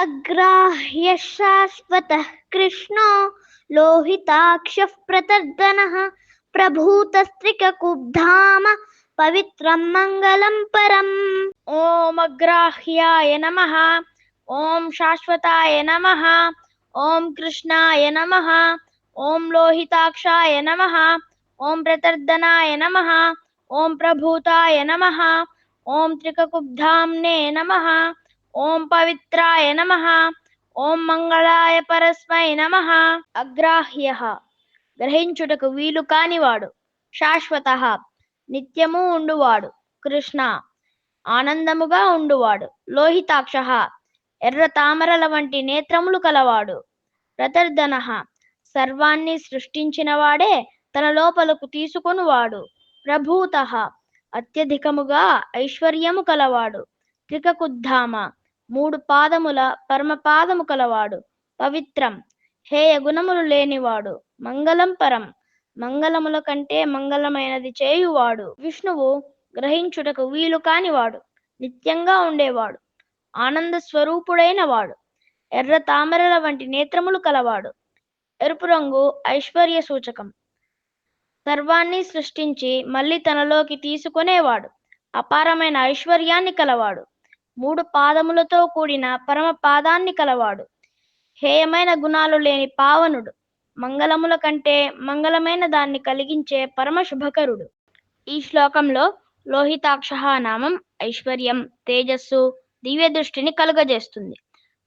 अग्राह्य कृष्ण कृष्णो प्रतर्दन प्रतर्दनः पवित्र पवित्रं मङ्गलं परम्। ॐ अग्राह्याय नमः ॐ शाश्वताय नमः ॐ कृष्णाय नमः ॐ लोहिताक्षाय नमः ॐ प्रतर्दनाय नमः ॐ प्रभूताय नमः ॐ त्रिककुब्धाम्ने नमः। ఓం పవిత్రాయ నమ. ఓం మంగళాయ పరస్మై నమ. అగ్రాహ్య. గ్రహించుటకు వీలు కానివాడు శాశ్వత. నిత్యము ఉండువాడు కృష్ణ. ఆనందముగా ఉండువాడు లోహితాక్ష. ఎర్ర తామరల వంటి నేత్రములు కలవాడు ప్రతర్ధన సర్వాన్ని సృష్టించినవాడే తన లోపలకు తీసుకొనువాడు ప్రభూత. అత్యధికముగా ఐశ్వర్యము కలవాడు త్రికకుద్ధామ. మూడు పాదముల పరమపాదము కలవాడు. పవిత్రం. హేయ గుణములు లేనివాడు. మంగళం పరం మంగళముల కంటే మంగళమైనది చేయువాడు. విష్ణువు గ్రహించుటకు వీలు కానివాడు. నిత్యంగా ఉండేవాడు. ఆనంద స్వరూపుడైన వాడు ఎర్ర తామరల వంటి నేత్రములు కలవాడు. ఎరుపు రంగు ఐశ్వర్య సూచకం. సర్వాన్ని సృష్టించి మళ్ళీ తనలోకి తీసుకునేవాడు. అపారమైన ఐశ్వర్యాన్ని కలవాడు. మూడు పాదములతో కూడిన పరమ పాదాన్ని కలవాడు. హేయమైన గుణాలు లేని పావనుడు. మంగళముల కంటే మంగళమైన దాన్ని కలిగించే పరమ శుభకరుడు. ఈ శ్లోకంలో లోహితాక్ష నామం ఐశ్వర్యం తేజస్సు దివ్య దృష్టిని కలుగజేస్తుంది.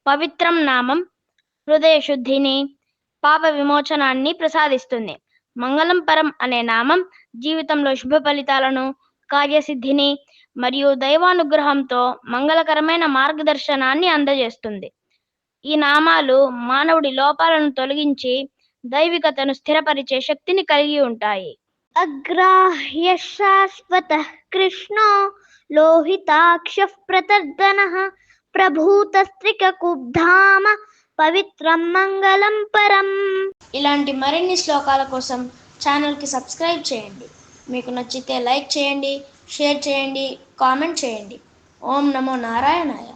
పవిత్రం నామం హృదయ శుద్ధిని పాప విమోచనాన్ని ప్రసాదిస్తుంది. మంగళం పరం అనే నామం జీవితంలో శుభ ఫలితాలను కార్యసిద్ధిని మరియు దైవానుగ్రహంతో మంగళకరమైన మార్గదర్శనాన్ని అందజేస్తుంది. ఈ నామాలు మానవుడి లోపాలను తొలగించి దైవికతను స్థిరపరిచే శక్తిని కలిగి ఉంటాయి. అగ్రాహ్య శాశ్వత కృష్ణో లోహితాక్ష ప్రతర్దన ప్రభూతస్త్రిక కుబ్ధామ పవిత్రం మంగళం పరం. ఇలాంటి మరిన్ని శ్లోకాల కోసం ఛానల్కి సబ్స్క్రైబ్ చేయండి. మీకు నచ్చితే లైక్ చేయండి షేర్ చేయండి కామెంట్ చేయండి. ఓం నమో నారాయణాయ.